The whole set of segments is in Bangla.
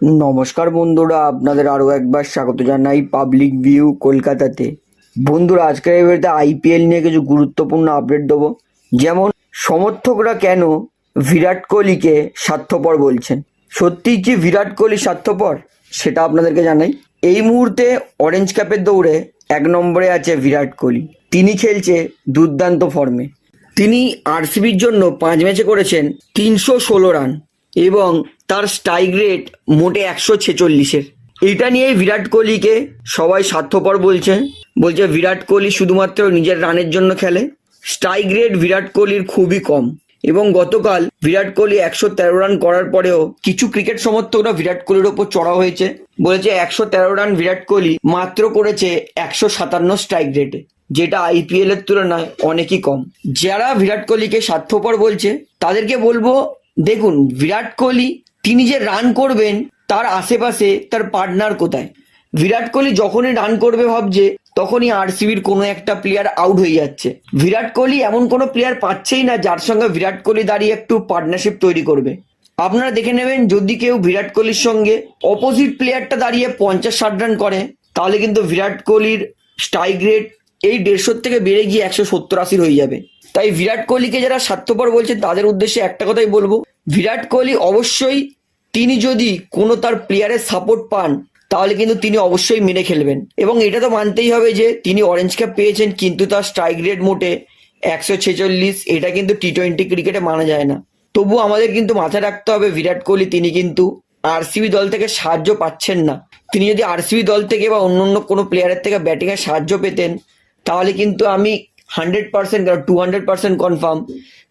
নমস্কার বন্ধুরা, আপনাদের আরও একবার স্বাগত জানাই পাবলিক ভিউ কলকাতাতে। বন্ধুরা, আজকের এই ভিডিওতে আইপিএল নিয়ে কিছু গুরুত্বপূর্ণ আপডেট দেবো। যেমন, সমর্থকরা কেন বিরাট কোহলিকে স্বার্থপর বলছেন? সত্যিই কি বিরাট কোহলি স্বার্থপর? সেটা আপনাদেরকে জানাই। এই মুহূর্তে অরেঞ্জ ক্যাপের দৌড়ে এক নম্বরে আছে বিরাট কোহলি। তিনি খেলছে দুর্দান্ত ফর্মে তিনি আরসিবির জন্য পাঁচ ম্যাচে করেছেন তিনশো ষোলো রান এবং তার স্ট্রাইক রেট মোটে একশো ছেচল্লিশের। এটা নিয়েই বিরাট কোহলিকে সবাই স্বার্থপর বলছে। বলছে, বিরাট কোহলি শুধুমাত্র নিজের রানের জন্য খেলে। স্ট্রাইক রেট বিরাট কোহলির খুবই কম। এবং গতকাল বিরাট কোহলি একশো তেরো রান করার পরেও কিছু ক্রিকেট সমর্থকরা বিরাট কোহলির ওপর চড়া হয়েছে। বলেছে, একশো তেরো রান বিরাট কোহলি মাত্র করেছে একশো সাতান্ন স্ট্রাইক রেটে, যেটা আইপিএল এর তুলনায় অনেকই কম। যারা বিরাট কোহলিকে স্বার্থপর বলছে, তাদেরকে বলব দেখুন, বিরাট কোহলি, তিনি যে রান করবেন, তার আশেপাশে তার পার্টনার কোথায়? বিরাট কোহলি যখনই রান করবে ভাবছে, তখনই আরসিবির কোনো একটা প্লেয়ার আউট হয়ে যাচ্ছে। বিরাট কোহলি এমন কোনো প্লেয়ার পাচ্ছেই না, যার সঙ্গে বিরাট কোহলি দাঁড়িয়ে একটু পার্টনারশিপ তৈরি করবে। আপনারা দেখে নেবেন, যদি কেউ বিরাট কোহলির সঙ্গে অপোজিট প্লেয়ারটা দাঁড়িয়ে পঞ্চাশ, ষাট রান করে, তাহলে কিন্তু বিরাট কোহলির স্ট্রাইক রেট এই দেড়শোর থেকে বেড়ে গিয়ে একশো সত্তর, আশির হয়ে যাবে। তাই বিরাট কোহলিকে যারা স্বার্থপর বলছে, তাদের উদ্দেশ্যে একটা কথাই বলব বিরাট কোহলি অবশ্যই তিনি যদি কোনো তার প্লেয়ারের সাপোর্ট পান, তাহলে কিন্তু তিনি অবশ্যই মেনে খেলবেন। এবং এটা তো মানতেই হবে যে তিনি অরেঞ্জ ক্যাপ পেয়েছেন, কিন্তু তার স্ট্রাইক রেট মোটে একশো ছেচল্লিশ, এটা কিন্তু টি টোয়েন্টি ক্রিকেটে মানা যায় না। তবু আমাদের কিন্তু মাথায় রাখতে হবে, বিরাট কোহলি, তিনি কিন্তু আরসিবি দল থেকে সাহায্য পাচ্ছেন না। তিনি যদি আরসিবি দল থেকে বা অন্য অন্য কোনো প্লেয়ারের থেকে ব্যাটিংয়ের সাহায্য পেতেন, তাহলে কিন্তু আমি hundred percent to hundred percent confirm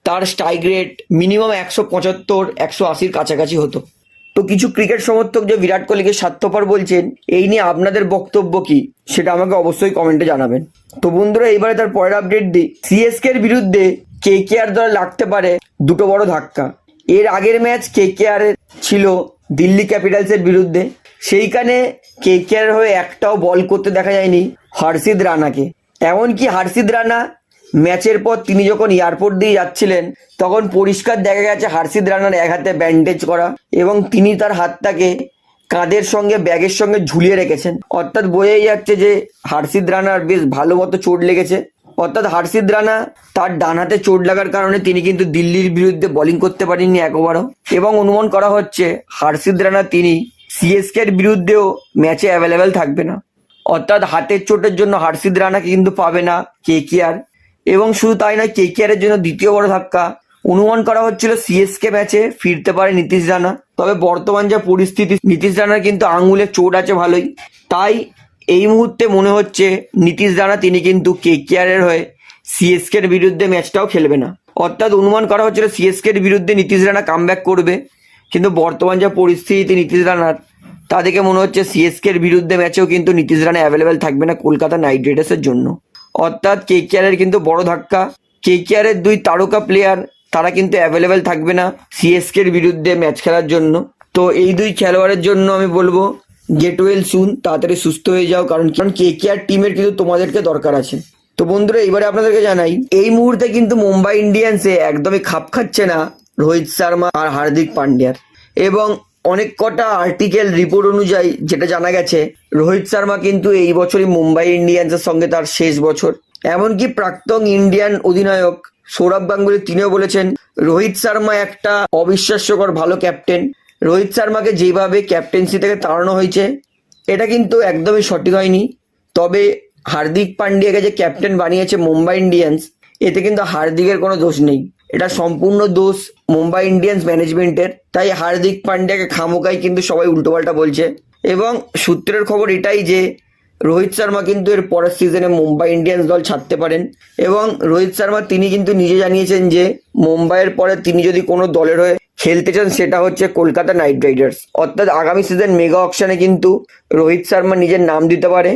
তার স্ট্রাইক রেট মিনিমাম একশো পঁচাত্তর, একশো আশির কাছাকাছি হতো। তো কিছু ক্রিকেট সমর্থক যে বিরাট কোহলিকে স্বার্থপর বলছেন, এই নিয়ে আপনাদের বক্তব্য কি? সেটা আমাকে অবশ্যই কমেন্টে জানাবেন। তো বন্ধুরা এইবারে তার পরের আপডেট দিই। সিএসকে এর বিরুদ্ধে কে কে আর দলে লাগতে পারে দুটো বড় ধাক্কা। এর আগের ম্যাচ কে কে আর ছিল দিল্লি ক্যাপিটালসের বিরুদ্ধে। সেইখানে কে কে আর হয়ে একটাও বল করতে দেখা যায়নি হর্ষিদ রানাকে। এমনকি হার্ষিদ রানা ম্যাচের পর তিনি যখন এয়ারপোর্ট দিয়ে যাচ্ছিলেন, তখন পরিষ্কার দেখা গেছে হার্ষিদ রানার এক হাতে ব্যান্ডেজ করা এবং তিনি তার হাতটাকে কাঁধের সঙ্গে, ব্যাগের সঙ্গে ঝুলিয়ে রেখেছেন। অর্থাৎ বোঝাই যাচ্ছে যে হার্ষিদ রানার বেশ ভালো মতো চোট লেগেছে। অর্থাৎ হার্ষিদ রানা তার ডান হাতে চোট লাগার কারণে তিনি কিন্তু দিল্লির বিরুদ্ধে বোলিং করতে পারেননি একবারও। এবং অনুমান করা হচ্ছে হার্ষিদ রানা তিনি সিএসকে এর বিরুদ্ধেও ম্যাচে অ্যাভেলেবেল থাকবে না। অর্থাৎ হাতের চোটের জন্য হার্ষিদ রানাকে কিন্তু পাবে না কে কেয়ার এবং শুধু তাই নয় কে কেয়ারের জন্য দ্বিতীয় বড় ধাক্কা। অনুমান করা হচ্ছিল সিএসকে ম্যাচে ফিরতে পারে নীতিশ রানা। তবে বর্তমান যা পরিস্থিতি, নীতিশ রানার কিন্তু আঙুলে চোট আছে ভালোই। তাই এই মুহূর্তে মনে হচ্ছে নীতিশ রানা, তিনি কিন্তু কে কেয়ারের হয়ে সিএসকে এর বিরুদ্ধে ম্যাচটাও খেলবে না। অর্থাৎ অনুমান করা হচ্ছিল সিএসকে এর বিরুদ্ধে নীতিশ রানা কামব্যাক করবে। কিন্তু বর্তমান যা পরিস্থিতি, নীতিশ রানার তা দেখে মনে হচ্ছে সিএসকে এর বিরুদ্ধে ম্যাচেও কিন্তু নীতিশ রানা অ্যাভেলেবেল থাকবে না কলকাতা নাইট রাইডার্সের জন্য। অর্থাৎ কে কেয়ারের কিন্তু বড় ধাক্কা। কে কেয়ারের দুই তারকা প্লেয়ার তারা কিন্তু অ্যাভেলেবেল থাকবে না সিএসকে এর বিরুদ্ধে ম্যাচ খেলার জন্য। তো এই দুই খেলোয়াড়ের জন্য আমি বলব গেট ওয়েল সুন তাড়াতাড়ি সুস্থ হয়ে যাও, কারণ কারণ কে কেয়ার টিমের কিন্তু তোমাদেরকে দরকার আছে। তো বন্ধুরা, এবারে আপনাদেরকে জানাই, এই মুহূর্তে কিন্তু মুম্বাই ইন্ডিয়ান্সে একদমই খাপ খাচ্ছে না রোহিত শর্মা আর হার্দিক পান্ডিয়ার। এবং অনেক কটা আর্টিকেল রিপোর্ট অনুযায়ী যেটা জানা গেছে, রোহিত শর্মা কিন্তু এই বছরই মুম্বাই ইন্ডিয়ান্সের সঙ্গে তার শেষ বছর। এমনকি প্রাক্তন ইন্ডিয়ান অধিনায়ক সৌরভ গাঙ্গুলি তিনিও বলেছেন, রোহিত শর্মা একটা অবিশ্বাস্যকর ভালো ক্যাপ্টেন রোহিত শর্মাকে যেভাবে ক্যাপ্টেন্সি থেকে তাড়ানো হয়েছে, এটা কিন্তু একদমই সঠিক হয়নি। তবে হার্দিক পান্ডিয়াকে যে ক্যাপ্টেন বানিয়েছে মুম্বাই ইন্ডিয়ান্স, এতে কিন্তু হার্দিকের কোনো দোষ নেই। এটা সম্পূর্ণ দোষ মুম্বাই ইন্ডিয়ান্স ম্যানেজমেন্টের। তাই হার্দিক পান্ডিয়াকে খামোকাই কিন্তু সবাই উল্টোপাল্টা বলছে। এবং সূত্রের খবর এটাই যে, রোহিত শর্মা কিন্তু এর পরের সিজনে মুম্বাই ইন্ডিয়ান্স দল ছাড়তে পারেন। এবং রোহিত শর্মা তিনি কিন্তু নিজে জানিয়েছেন যে, মুম্বাইয়ের পরে তিনি যদি কোনো দলের হয়ে খেলতে চান, সেটা হচ্ছে কলকাতা নাইট রাইডার্স। অর্থাৎ আগামী সিজন মেগা অকশনে কিন্তু রোহিত শর্মা নিজের নাম দিতে পারে।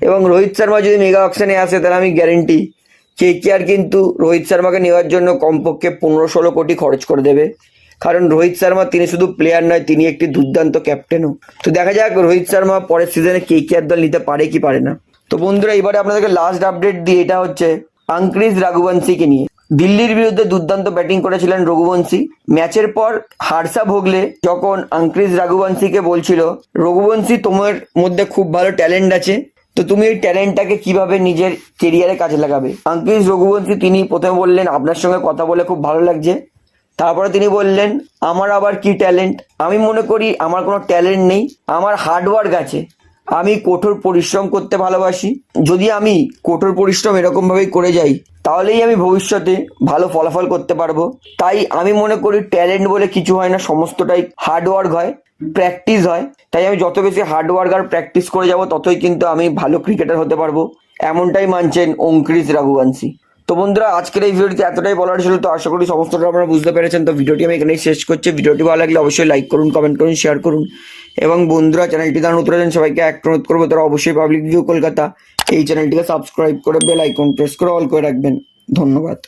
এবং রোহিত শর্মা যদি মেগা অকশনে আসে, তাহলে আমি গ্যারেন্টি কে কে আর কিন্তু রোহিত শর্মাকে নেওয়ার জন্য কমপক্ষে পনেরো ষোলো কোটি খরচ করে দেবে। কারণ রোহিত শর্মা তিনি শুধু প্লেয়ার নয়, তিনি একটি দুর্দান্ত ক্যাপ্টেনও তো দেখা যাক রোহিত শর্মা পরের সিজনে কে কে দল নিতে পারে কি পারে না। তো বন্ধুরা, এবারে আপনাদেরকে লাস্ট আপডেট দিই এটা হচ্ছে আঙ্ক্রিজ রাঘুবংশীকে নিয়ে। দিল্লির বিরুদ্ধে দুর্দান্ত ব্যাটিং করেছিলেন রঘুবংশী। ম্যাচের পর হারসা ভোগলে যখন আঙ্ক্রিস রাঘুবংশীকে বলছিল, রঘুবংশী, তোমার মধ্যে খুব ভালো ট্যালেন্ট আছে। তো তুমি এই ট্যালেন্টটাকে কীভাবে নিজের কেরিয়ারে কাজে লাগাবে? অঙ্কিশ রঘুবংশী, তিনি প্রথমে বললেন, আপনার সঙ্গে কথা বলে খুব ভালো লাগছে। তারপরে তিনি বললেন, আমার আবার কি ট্যালেন্ট? আমি মনে করি আমার কোনো ট্যালেন্ট নেই। আমার হার্ডওয়ার্ক আছে। আমি কঠোর পরিশ্রম করতে ভালোবাসি। যদি আমি কঠোর পরিশ্রম এরকমভাবেই করে যাই তাহলেই আমি ভবিষ্যতে ভালো ফলাফল করতে পারব। তাই আমি মনে করি ট্যালেন্ট বলে কিছু হয় না, সমস্তটাই হার্ডওয়ার্ক হয় প্র্যাকটিস হয়। তাই আমি যত বেশি হার্ডওয়ার্ক আর প্র্যাকটিস করে যাব, ততই কিন্তু আমি ভালো ক্রিকেটার হতে পারব। এমনটাই মানছেন অঙ্কৃশ রাঘুবংশী। তো বন্ধুরা, আজকের এই ভিডিওটি এতটাই বলার ছিল, তো আশা করি সমস্তটা আপনারা বুঝতে পেরেছেন। তো ভিডিওটি আমি এখানেই শেষ করছি। ভিডিওটি ভালো লাগলে অবশ্যই লাইক করুন কমেন্ট করুন শেয়ার করুন। এবং বন্ধুরা চ্যানেলটি দান উত্তর আছেন, সবাইকে এক অনুরোধ করব, তারা অবশ্যই পাবলিক ভিউ কলকাতা, এই চ্যানেলটিকে সাবস্ক্রাইব করে বেল আইকন প্রেস করে অল করে রাখবেন। ধন্যবাদ।